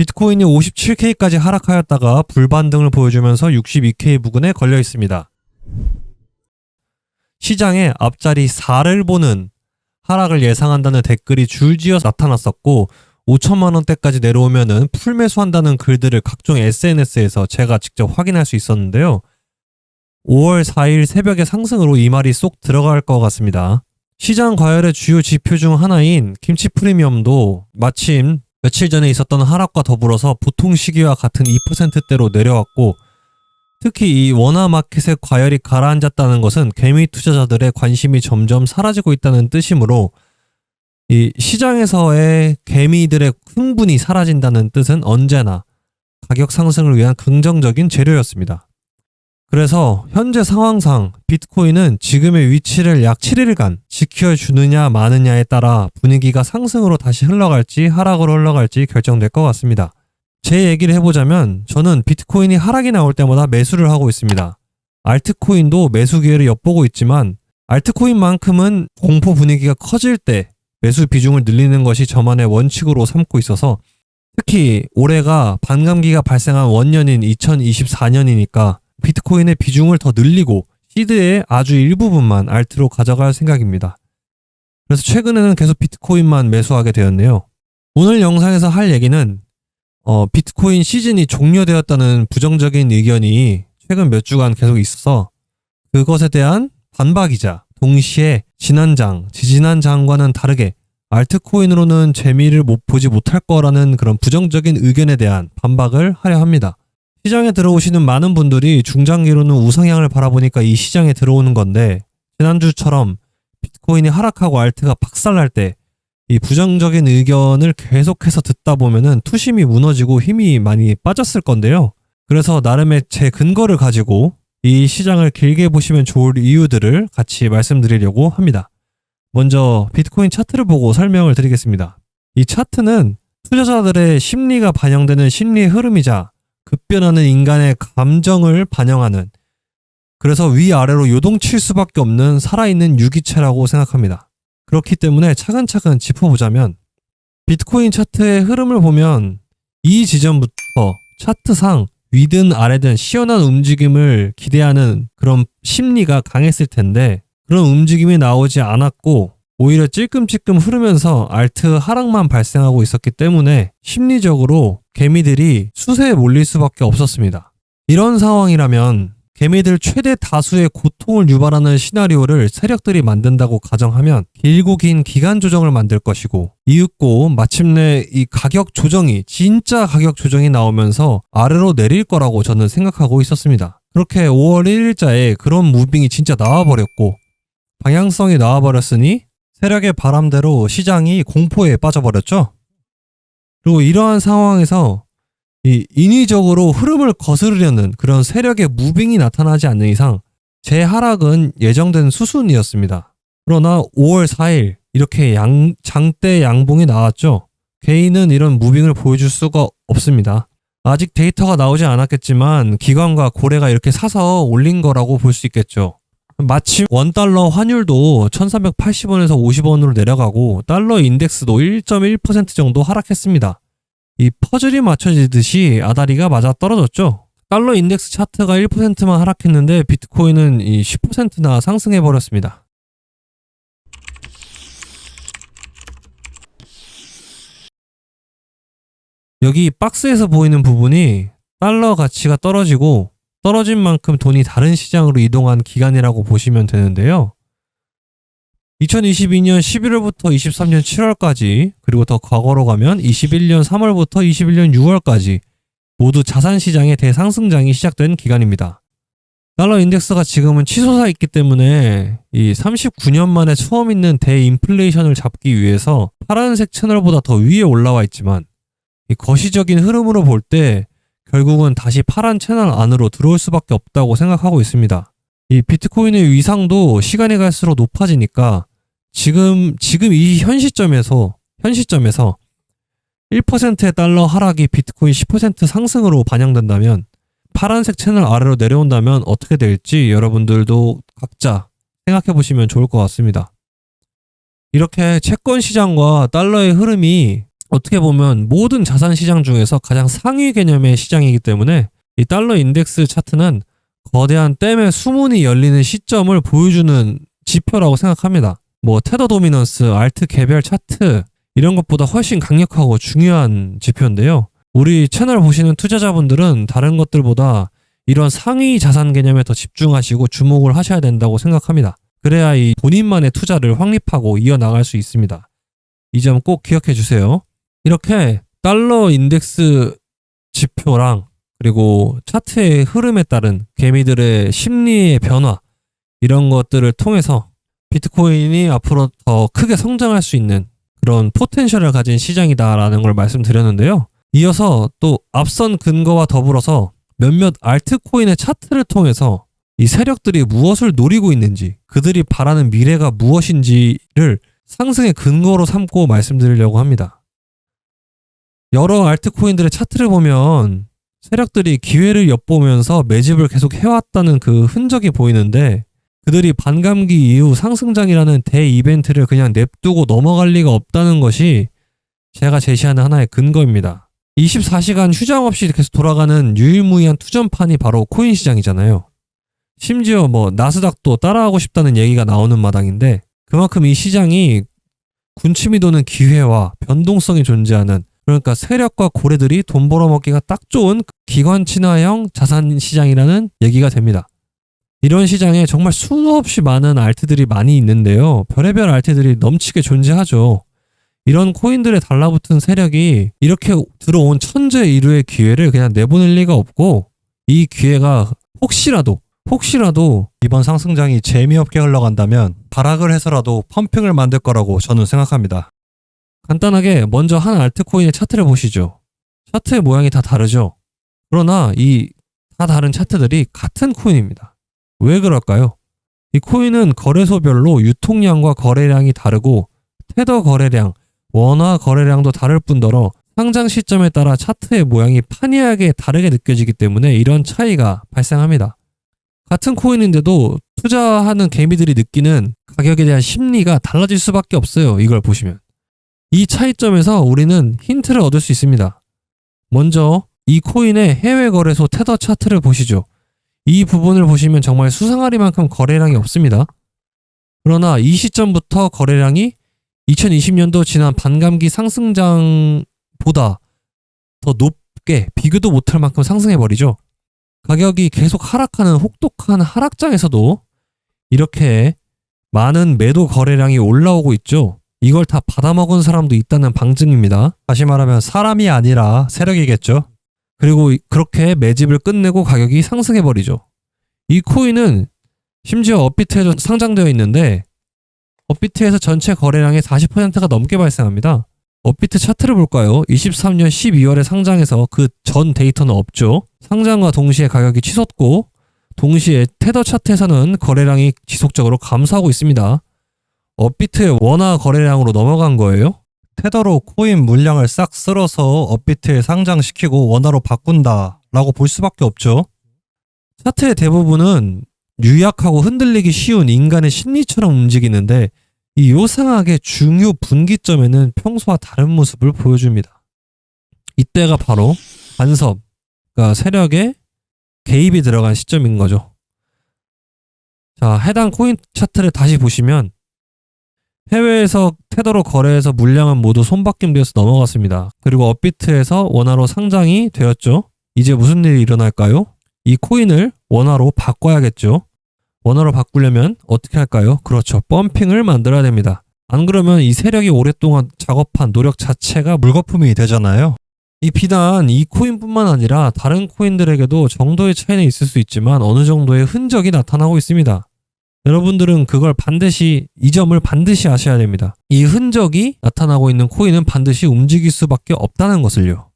비트코인이 57K까지 하락하였다가 불반등을 보여주면서 62K 부근에 걸려 있습니다. 시장에 앞자리 4를 보는 하락을 예상한다는 댓글이 줄지어 나타났었고 5천만 원대까지 내려오면은 풀매수한다는 글들을 각종 SNS에서 제가 직접 확인할 수 있었는데요. 5월 4일 새벽의 상승으로 이 말이 쏙 들어갈 것 같습니다. 시장 과열의 주요 지표 중 하나인 김치 프리미엄도 마침 며칠 전에 있었던 하락과 더불어서 보통 시기와 같은 2%대로 내려왔고 특히 이 원화 마켓의 과열이 가라앉았다는 것은 개미 투자자들의 관심이 점점 사라지고 있다는 뜻이므로 이 시장에서의 개미들의 흥분이 사라진다는 뜻은 언제나 가격 상승을 위한 긍정적인 재료였습니다. 그래서 현재 상황상 비트코인은 지금의 위치를 약 7일간 지켜주느냐 마느냐에 따라 분위기가 상승으로 다시 흘러갈지 하락으로 흘러갈지 결정될 것 같습니다. 제 얘기를 해보자면 저는 비트코인이 하락이 나올 때마다 매수를 하고 있습니다. 알트코인도 매수 기회를 엿보고 있지만 알트코인만큼은 공포 분위기가 커질 때 매수 비중을 늘리는 것이 저만의 원칙으로 삼고 있어서 특히 올해가 반감기가 발생한 원년인 2024년이니까 비트코인의 비중을 더 늘리고 시드의 아주 일부분만 알트로 가져갈 생각입니다. 그래서 최근에는 계속 비트코인만 매수하게 되었네요. 오늘 영상에서 할 얘기는 어, 비트코인 시즌이 종료되었다는 부정적인 의견이 최근 몇 주간 계속 있어서 그것에 대한 반박이자 동시에 지난장, 지지난 장과는 다르게 알트코인으로는 재미를 못 보지 못할 거라는 그런 부정적인 의견에 대한 반박을 하려 합니다. 시장에 들어오시는 많은 분들이 중장기로는 우상향을 바라보니까 이 시장에 들어오는 건데 지난주처럼 비트코인이 하락하고 알트가 박살날 때 이 부정적인 의견을 계속해서 듣다 보면은 투심이 무너지고 힘이 많이 빠졌을 건데요. 그래서 나름의 제 근거를 가지고 이 시장을 길게 보시면 좋을 이유들을 같이 말씀드리려고 합니다. 먼저 비트코인 차트를 보고 설명을 드리겠습니다. 이 차트는 투자자들의 심리가 반영되는 심리의 흐름이자 급변하는 인간의 감정을 반영하는 그래서 위아래로 요동칠 수밖에 없는 살아있는 유기체라고 생각합니다. 그렇기 때문에 차근차근 짚어보자면 비트코인 차트의 흐름을 보면 이 지점부터 차트상 위든 아래든 시원한 움직임을 기대하는 그런 심리가 강했을 텐데 그런 움직임이 나오지 않았고 오히려 찔끔찔끔 흐르면서 알트 하락만 발생하고 있었기 때문에 심리적으로 개미들이 수세에 몰릴 수밖에 없었습니다. 이런 상황이라면 개미들 최대 다수의 고통을 유발하는 시나리오를 세력들이 만든다고 가정하면 길고 긴 기간 조정을 만들 것이고 이윽고 마침내 이 가격 조정이 진짜 가격 조정이 나오면서 아래로 내릴 거라고 저는 생각하고 있었습니다. 그렇게 5월 1일자에 그런 무빙이 진짜 나와버렸고 방향성이 나와버렸으니 세력의 바람대로 시장이 공포에 빠져버렸죠. 그리고 이러한 상황에서 이 인위적으로 흐름을 거스르려는 그런 세력의 무빙이 나타나지 않는 이상 제 하락은 예정된 수순이었습니다. 그러나 5월 4일 이렇게 양, 장대 양봉이 나왔죠. 개인은 이런 무빙을 보여줄 수가 없습니다. 아직 데이터가 나오지 않았겠지만 기관과 고래가 이렇게 사서 올린 거라고 볼 수 있겠죠. 마침 원달러 환율도 1380원에서 50원으로 내려가고 달러 인덱스도 1.1% 정도 하락했습니다. 이 퍼즐이 맞춰지듯이 아다리가 맞아 떨어졌죠. 달러 인덱스 차트가 1%만 하락했는데 비트코인은 이 10%나 상승해 버렸습니다. 여기 박스에서 보이는 부분이 달러 가치가 떨어지고 떨어진 만큼 돈이 다른 시장으로 이동한 기간이라고 보시면 되는데요. 2022년 11월부터 23년 7월까지 그리고 더 과거로 가면 21년 3월부터 21년 6월까지 모두 자산 시장의 대상승장이 시작된 기간입니다. 달러 인덱스가 지금은 치솟아 있기 때문에 이 39년 만에 처음 있는 대인플레이션을 잡기 위해서 파란색 채널보다 더 위에 올라와 있지만 이 거시적인 흐름으로 볼 때 결국은 다시 파란 채널 안으로 들어올 수밖에 없다고 생각하고 있습니다. 이 비트코인의 위상도 시간이 갈수록 높아지니까 지금 지금 이 현 시점에서 현 시점에서 1%의 달러 하락이 비트코인 10% 상승으로 반영된다면 파란색 채널 아래로 내려온다면 어떻게 될지 여러분들도 각자 생각해 보시면 좋을 것 같습니다. 이렇게 채권 시장과 달러의 흐름이 어떻게 보면 모든 자산 시장 중에서 가장 상위 개념의 시장이기 때문에 이 달러 인덱스 차트는 거대한 댐의 수문이 열리는 시점을 보여주는 지표라고 생각합니다. 뭐 테더 도미넌스, 알트 개별 차트 이런 것보다 훨씬 강력하고 중요한 지표인데요. 우리 채널 보시는 투자자분들은 다른 것들보다 이런 상위 자산 개념에 더 집중하시고 주목을 하셔야 된다고 생각합니다. 그래야 이 본인만의 투자를 확립하고 이어나갈 수 있습니다. 이 점 꼭 기억해 주세요. 이렇게 달러 인덱스 지표랑 그리고 차트의 흐름에 따른 개미들의 심리의 변화 이런 것들을 통해서 비트코인이 앞으로 더 크게 성장할 수 있는 그런 포텐셜을 가진 시장이다라는 걸 말씀드렸는데요. 이어서 또 앞선 근거와 더불어서 몇몇 알트코인의 차트를 통해서 이 세력들이 무엇을 노리고 있는지, 그들이 바라는 미래가 무엇인지를 상승의 근거로 삼고 말씀드리려고 합니다. 여러 알트코인들의 차트를 보면 세력들이 기회를 엿보면서 매집을 계속 해왔다는 그 흔적이 보이는데 그들이 반감기 이후 상승장이라는 대 이벤트를 그냥 냅두고 넘어갈 리가 없다는 것이 제가 제시하는 하나의 근거입니다. 24시간 휴장 없이 계속 돌아가는 유일무이한 투전판이 바로 코인 시장이잖아요. 심지어 뭐 나스닥도 따라하고 싶다는 얘기가 나오는 마당인데 그만큼 이 시장이 군침이 도는 기회와 변동성이 존재하는 그러니까 세력과 고래들이 돈 벌어먹기가 딱 좋은 기관 친화형 자산 시장이라는 얘기가 됩니다. 이런 시장에 정말 수없이 많은 알트들이 많이 있는데요. 별의별 알트들이 넘치게 존재하죠. 이런 코인들에 달라붙은 세력이 이렇게 들어온 천재 이루의 기회를 그냥 내보낼 리가 없고 이 기회가 혹시라도 혹시라도 이번 상승장이 재미없게 흘러간다면 발악을 해서라도 펌핑을 만들 거라고 저는 생각합니다. 간단하게 먼저 한 알트코인의 차트를 보시죠. 차트의 모양이 다 다르죠. 그러나 이 다 다른 차트들이 같은 코인입니다. 왜 그럴까요? 이 코인은 거래소별로 유통량과 거래량이 다르고 테더 거래량, 원화 거래량도 다를 뿐더러 상장 시점에 따라 차트의 모양이 판이하게 다르게 느껴지기 때문에 이런 차이가 발생합니다. 같은 코인인데도 투자하는 개미들이 느끼는 가격에 대한 심리가 달라질 수밖에 없어요. 이걸 보시면. 이 차이점에서 우리는 힌트를 얻을 수 있습니다. 먼저 이 코인의 해외 거래소 테더 차트를 보시죠. 이 부분을 보시면 정말 수상하리만큼 거래량이 없습니다. 그러나 이 시점부터 거래량이 2020년도 지난 반감기 상승장보다 더 높게 비교도 못할 만큼 상승해버리죠. 가격이 계속 하락하는 혹독한 하락장에서도 이렇게 많은 매도 거래량이 올라오고 있죠. 이걸 다 받아먹은 사람도 있다는 방증입니다. 다시 말하면 사람이 아니라 세력이겠죠. 그리고 그렇게 매집을 끝내고 가격이 상승해버리죠. 이 코인은 심지어 업비트에도 상장되어 있는데 업비트에서 전체 거래량의 40%가 넘게 발생합니다. 업비트 차트를 볼까요? 23년 12월에 상장해서 그 전 데이터는 없죠. 상장과 동시에 가격이 치솟고 동시에 테더 차트에서는 거래량이 지속적으로 감소하고 있습니다. 업비트의 원화 거래량으로 넘어간 거예요. 테더로 코인 물량을 싹 쓸어서 업비트에 상장시키고 원화로 바꾼다 라고 볼 수밖에 없죠. 차트의 대부분은 유약하고 흔들리기 쉬운 인간의 심리처럼 움직이는데 이 요상하게 중요 분기점에는 평소와 다른 모습을 보여줍니다. 이때가 바로 간섭, 그러니까 세력의 개입이 들어간 시점인 거죠. 자, 해당 코인 차트를 다시 보시면 해외에서 테더로 거래해서 물량은 모두 손바뀜되어서 넘어갔습니다. 그리고 업비트에서 원화로 상장이 되었죠. 이제 무슨 일이 일어날까요? 이 코인을 원화로 바꿔야겠죠. 원화로 바꾸려면 어떻게 할까요? 그렇죠. 펌핑을 만들어야 됩니다. 안 그러면 이 세력이 오랫동안 작업한 노력 자체가 물거품이 되잖아요. 이 비단 이 코인뿐만 아니라 다른 코인들에게도 정도의 차이는 있을 수 있지만 어느 정도의 흔적이 나타나고 있습니다. 여러분들은 그걸 반드시 이 점을 반드시 아셔야 됩니다. 이 흔적이 나타나고 있는 코인은 반드시 움직일 수밖에 없다는 것을요.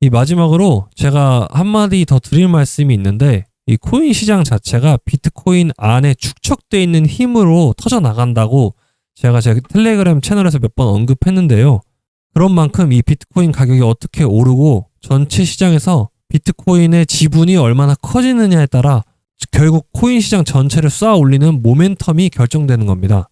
이 마지막으로 제가 한마디 더 드릴 말씀이 있는데 이 코인 시장 자체가 비트코인 안에 축적되어 있는 힘으로 터져 나간다고 제가 제 텔레그램 채널에서 몇 번 언급했는데요. 그런 만큼 이 비트코인 가격이 어떻게 오르고 전체 시장에서 비트코인의 지분이 얼마나 커지느냐에 따라 결국 코인 시장 전체를 쏘아 올리는 모멘텀이 결정되는 겁니다.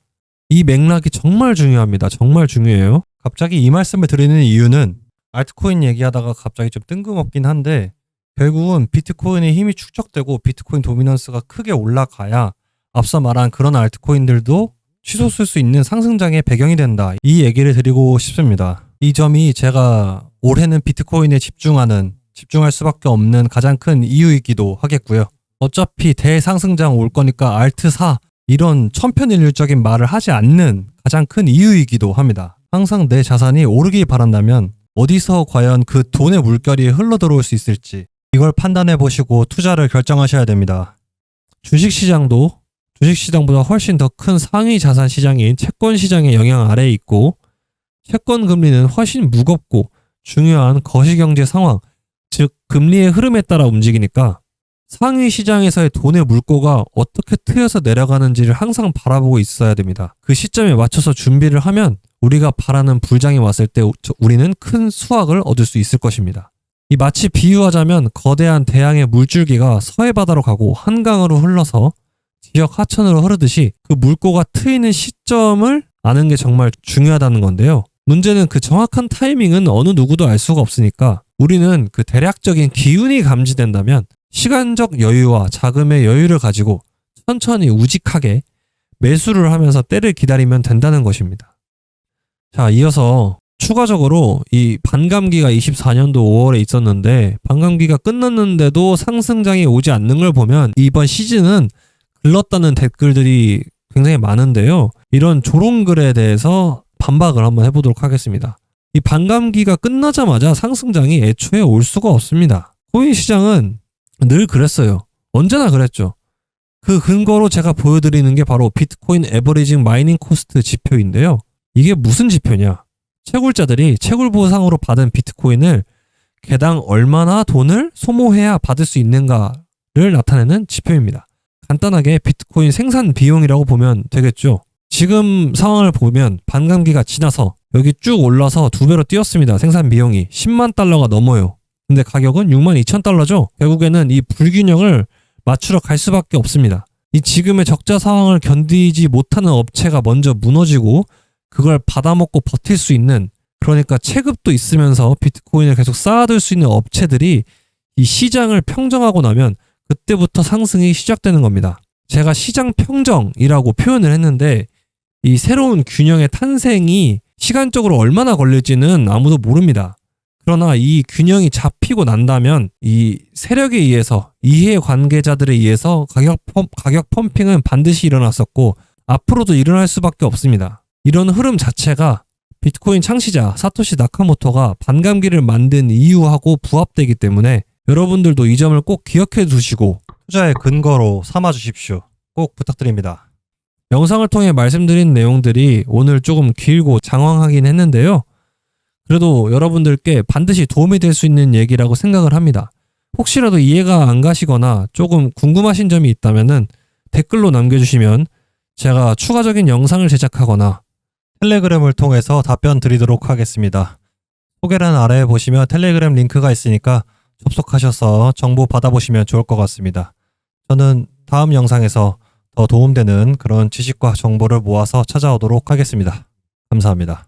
이 맥락이 정말 중요합니다. 정말 중요해요. 갑자기 이 말씀을 드리는 이유는 알트코인 얘기하다가 갑자기 좀 뜬금없긴 한데 결국은 비트코인의 힘이 축적되고 비트코인 도미넌스가 크게 올라가야 앞서 말한 그런 알트코인들도 치솟을 수 있는 상승장의 배경이 된다. 이 얘기를 드리고 싶습니다. 이 점이 제가 올해는 비트코인에 집중하는 집중할 수밖에 없는 가장 큰 이유이기도 하겠고요. 어차피 대상승장 올 거니까 알트 사 이런 천편일률적인 말을 하지 않는 가장 큰 이유이기도 합니다. 항상 내 자산이 오르길 바란다면 어디서 과연 그 돈의 물결이 흘러들어올 수 있을지 이걸 판단해 보시고 투자를 결정하셔야 됩니다. 주식 시장도 주식 시장보다 훨씬 더 큰 상위 자산 시장인 채권 시장의 영향 아래에 있고 채권 금리는 훨씬 무겁고 중요한 거시경제 상황, 즉 금리의 흐름에 따라 움직이니까 상위 시장에서의 돈의 물꼬가 어떻게 트여서 내려가는지를 항상 바라보고 있어야 됩니다. 그 시점에 맞춰서 준비를 하면 우리가 바라는 불장이 왔을 때 우리는 큰 수확을 얻을 수 있을 것입니다. 이 마치 비유하자면 거대한 대양의 물줄기가 서해 바다로 가고 한강으로 흘러서 지역 하천으로 흐르듯이 그 물꼬가 트이는 시점을 아는 게 정말 중요하다는 건데요. 문제는 그 정확한 타이밍은 어느 누구도 알 수가 없으니까 우리는 그 대략적인 기운이 감지된다면 시간적 여유와 자금의 여유를 가지고 천천히 우직하게 매수를 하면서 때를 기다리면 된다는 것입니다. 자, 이어서 추가적으로 이 반감기가 24년도 5월에 있었는데 반감기가 끝났는데도 상승장이 오지 않는 걸 보면 이번 시즌은 글렀다는 댓글들이 굉장히 많은데요. 이런 조롱글에 대해서 반박을 한번 해보도록 하겠습니다. 이 반감기가 끝나자마자 상승장이 애초에 올 수가 없습니다. 코인 시장은 늘 그랬어요. 언제나 그랬죠. 그 근거로 제가 보여드리는 게 바로 비트코인 에버리징 마이닝 코스트 지표인데요. 이게 무슨 지표냐? 채굴자들이 채굴 보상으로 받은 비트코인을 개당 얼마나 돈을 소모해야 받을 수 있는가를 나타내는 지표입니다. 간단하게 비트코인 생산 비용이라고 보면 되겠죠. 지금 상황을 보면 반감기가 지나서 여기 쭉 올라서 두 배로 뛰었습니다. 생산 비용이 10만 달러가 넘어요. 근데 가격은 6만 2천 달러죠. 결국에는 이 불균형을 맞추러 갈 수밖에 없습니다. 이 지금의 적자 상황을 견디지 못하는 업체가 먼저 무너지고 그걸 받아먹고 버틸 수 있는 그러니까 체급도 있으면서 비트코인을 계속 쌓아둘 수 있는 업체들이 이 시장을 평정하고 나면 그때부터 상승이 시작되는 겁니다. 제가 시장 평정이라고 표현을 했는데 이 새로운 균형의 탄생이 시간적으로 얼마나 걸릴지는 아무도 모릅니다. 그러나 이 균형이 잡히고 난다면 이 세력에 의해서 이해 관계자들에 의해서 가격 펌, 가격 펌핑은 반드시 일어났었고 앞으로도 일어날 수밖에 없습니다. 이런 흐름 자체가 비트코인 창시자 사토시 나카모토가 반감기를 만든 이유하고 부합되기 때문에 여러분들도 이 점을 꼭 기억해 두시고 투자의 근거로 삼아 주십시오. 꼭 부탁드립니다. 영상을 통해 말씀드린 내용들이 오늘 조금 길고 장황하긴 했는데요. 그래도 여러분들께 반드시 도움이 될 수 있는 얘기라고 생각을 합니다. 혹시라도 이해가 안 가시거나 조금 궁금하신 점이 있다면은 댓글로 남겨주시면 제가 추가적인 영상을 제작하거나 텔레그램을 통해서 답변 드리도록 하겠습니다. 소개란 아래에 보시면 텔레그램 링크가 있으니까 접속하셔서 정보 받아보시면 좋을 것 같습니다. 저는 다음 영상에서 더 도움되는 그런 지식과 정보를 모아서 찾아오도록 하겠습니다. 감사합니다.